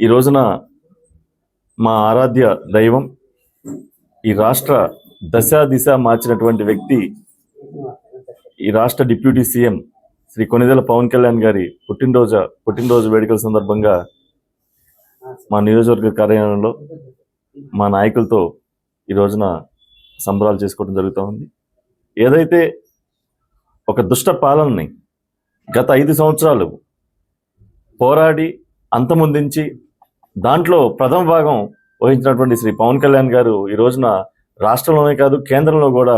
ఈ రోజున మా ఆరాధ్య దైవం ఈ రాష్ట్ర దశ దిశ మార్చినటువంటి వ్యక్తి ఈ రాష్ట్ర డిప్యూటీ సీఎం శ్రీ కొనిదెల పవన్ కళ్యాణ్ గారి పుట్టినరోజు పుట్టినరోజు వేడుకల సందర్భంగా మా నియోజకవర్గ కార్యాలయంలో మా నాయకులతో ఈ రోజున సంబరాలు చేసుకోవడం జరుగుతూ ఉంది. ఏదైతే ఒక దుష్ట పాలనని గత ఐదు సంవత్సరాలు పోరాడి అంతమొందించి దాంట్లో ప్రథమ భాగం వహించినటువంటి శ్రీ పవన్ కళ్యాణ్ గారు ఈ రోజున రాష్ట్రంలోనే కాదు కేంద్రంలో కూడా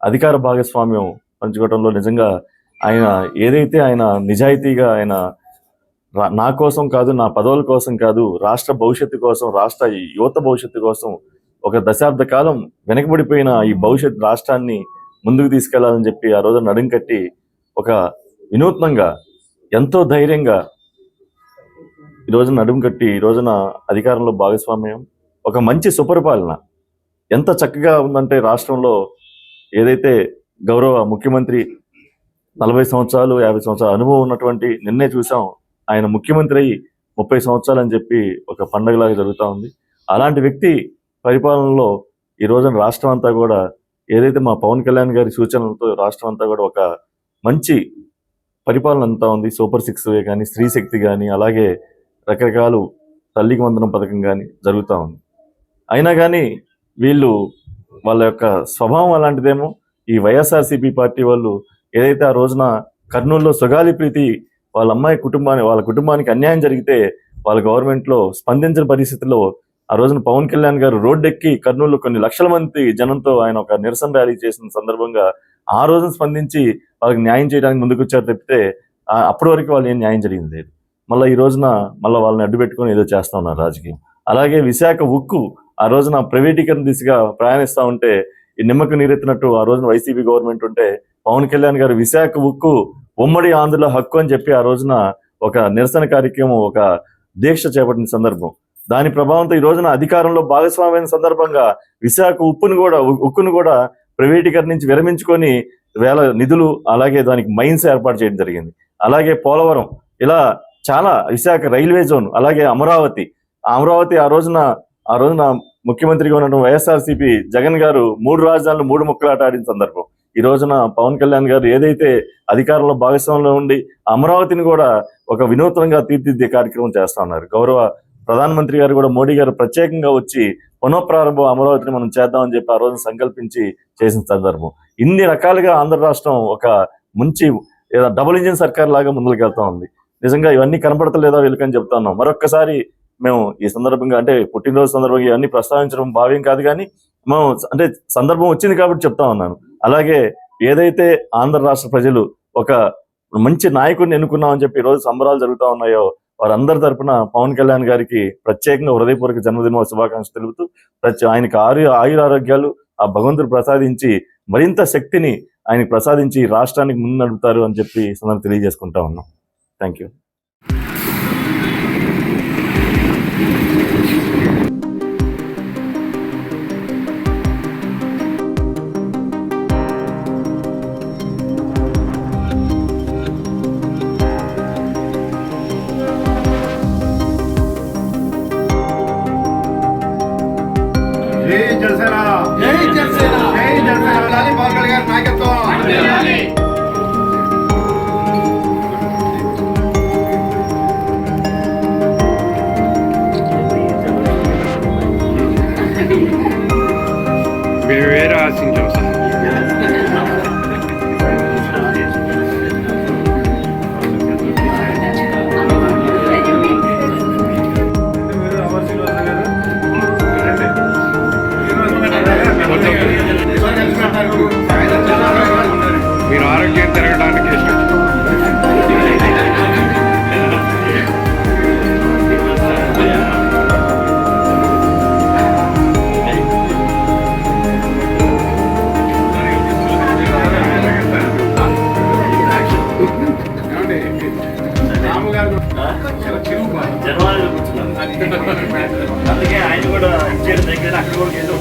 అధికార భాగస్వామ్యం పంచుకోవడంలో నిజంగా ఆయన ఏదైతే ఆయన నిజాయితీగా ఆయన నా కోసం కాదు నా పదవుల కోసం కాదు రాష్ట్ర భవిష్యత్తు కోసం రాష్ట్ర యువత భవిష్యత్తు కోసం ఒక దశాబ్ద కాలం వెనకబడిపోయిన ఈ భవిష్యత్ రాష్ట్రాన్ని ముందుకు తీసుకెళ్ళాలని చెప్పి ఆ రోజు నడుం కట్టి ఒక వినూత్నంగా ఎంతో ధైర్యంగా ఈ రోజున నడుం కట్టి ఈ రోజున అధికారంలో భాగస్వామ్యం ఒక మంచి సుపరిపాలన. ఎంత చక్కగా ఉందంటే రాష్ట్రంలో ఏదైతే గౌరవ ముఖ్యమంత్రి నలభై సంవత్సరాలు యాభై సంవత్సరాల అనుభవం ఉన్నటువంటి నిన్నే చూసాం ఆయన ముఖ్యమంత్రి అయ్యి ముప్పై సంవత్సరాలు అని చెప్పి ఒక పండగలాగా జరుగుతూ ఉంది. అలాంటి వ్యక్తి పరిపాలనలో ఈ రోజున రాష్ట్రం అంతా కూడా ఏదైతే మా పవన్ కళ్యాణ్ గారి సూచనలతో రాష్ట్రం అంతా కూడా ఒక మంచి పరిపాలన అంతా ఉంది. సూపర్ సిక్స్ వే కానీ స్త్రీ శక్తి కానీ అలాగే రకరకాలు తల్లికి వందనం పథకం కానీ జరుగుతూ ఉంది. అయినా కానీ వీళ్ళు వాళ్ళ యొక్క స్వభావం అలాంటిదేమో ఈ వైఎస్ఆర్సీపీ పార్టీ వాళ్ళు ఏదైతే ఆ రోజున కర్నూలులో సుగాలి ప్రీతి వాళ్ళ అమ్మాయి కుటుంబాన్ని వాళ్ళ కుటుంబానికి అన్యాయం జరిగితే వాళ్ళ గవర్నమెంట్లో స్పందించిన పరిస్థితిలో ఆ రోజున పవన్ కళ్యాణ్ గారు రోడ్డెక్కి కర్నూలులో కొన్ని లక్షల మంది జనంతో ఆయన ఒక నిరసన ర్యాలీ చేసిన సందర్భంగా ఆ రోజున స్పందించి వాళ్ళకి న్యాయం చేయడానికి ముందుకు వచ్చారు తప్పితే అప్పటి వరకు వాళ్ళు ఏం న్యాయం జరిగింది లేదు. మళ్ళీ ఈ రోజున మళ్ళీ వాళ్ళని అడ్డు పెట్టుకొని ఏదో చేస్తా ఉన్నారు రాజకీయం. అలాగే విశాఖ ఉక్కు ఆ రోజున ప్రైవేటీకరణ దిశగా ప్రయాణిస్తా ఉంటే ఈ నిమ్మకు నీరెత్తినట్టు ఆ రోజున వైసీపీ గవర్నమెంట్ ఉంటే పవన్ కళ్యాణ్ గారు విశాఖ ఉక్కు ఉమ్మడి ఆంధ్రుల హక్కు అని చెప్పి ఆ రోజున ఒక నిరసన కార్యక్రమం ఒక దీక్ష చేపట్టిన సందర్భం. దాని ప్రభావంతో ఈ రోజున అధికారంలో భాగస్వామ్యమైన సందర్భంగా విశాఖ ఉప్పును కూడా ఉక్కును కూడా ప్రైవేటీకరణ నుంచి విరమించుకొని వేల నిధులు అలాగే దానికి మైన్స్ ఏర్పాటు చేయడం జరిగింది. అలాగే పోలవరం ఇలా చాలా విశాఖ రైల్వే జోన్ అలాగే అమరావతి. అమరావతి ఆ రోజున ఆ రోజున ముఖ్యమంత్రిగా ఉన్నటువంటి వైఎస్ఆర్సీపీ జగన్ గారు మూడు రాజధానులు మూడు ముక్కలాట ఆడిన సందర్భం. ఈ రోజున పవన్ కళ్యాణ్ గారు ఏదైతే అధికారంలో భాగస్వామ్యంలో ఉండి అమరావతిని కూడా ఒక వినూత్నంగా తీర్చిదిద్దే కార్యక్రమం చేస్తా ఉన్నారు. గౌరవ ప్రధానమంత్రి గారు కూడా మోడీ గారు ప్రత్యేకంగా వచ్చి పునఃప్రారంభం అమరావతిని మనం చేద్దామని చెప్పి ఆ రోజు సంకల్పించి చేసిన సందర్భం. ఇన్ని రకాలుగా ఆంధ్ర రాష్ట్రం ఒక మంచి ఏదో డబుల్ ఇంజిన్ సర్కార్ లాగా ముందుకు వెళ్తా ఉంది. నిజంగా ఇవన్నీ కనపడతలేదా వీళ్ళకని చెప్తా ఉన్నాం మరొక్కసారి మేము ఈ సందర్భంగా అంటే పుట్టినరోజు సందర్భంగా ఇవన్నీ ప్రస్తావించడం భావ్యం కాదు కానీ మేము అంటే సందర్భం వచ్చింది కాబట్టి చెప్తా ఉన్నాను. అలాగే ఏదైతే ఆంధ్ర రాష్ట్ర ప్రజలు ఒక మంచి నాయకుడిని ఎన్నుకున్నామని చెప్పి ఈ రోజు సంబరాలు జరుగుతూ ఉన్నాయో వారందరి తరపున పవన్ కళ్యాణ్ గారికి ప్రత్యేకంగా హృదయపూర్వక జన్మదిన శుభాకాంక్షలు తెలుపుతూ ప్రతి ఆయనకి ఆయు ఆయుర ఆరోగ్యాలు ఆ భగవంతుడు ప్రసాదించి మరింత శక్తిని ఆయనకు ప్రసాదించి రాష్ట్రానికి ముందు నడుపుతారు అని చెప్పి సందర్భం తెలియజేసుకుంటా ఉన్నాం. Thank you. la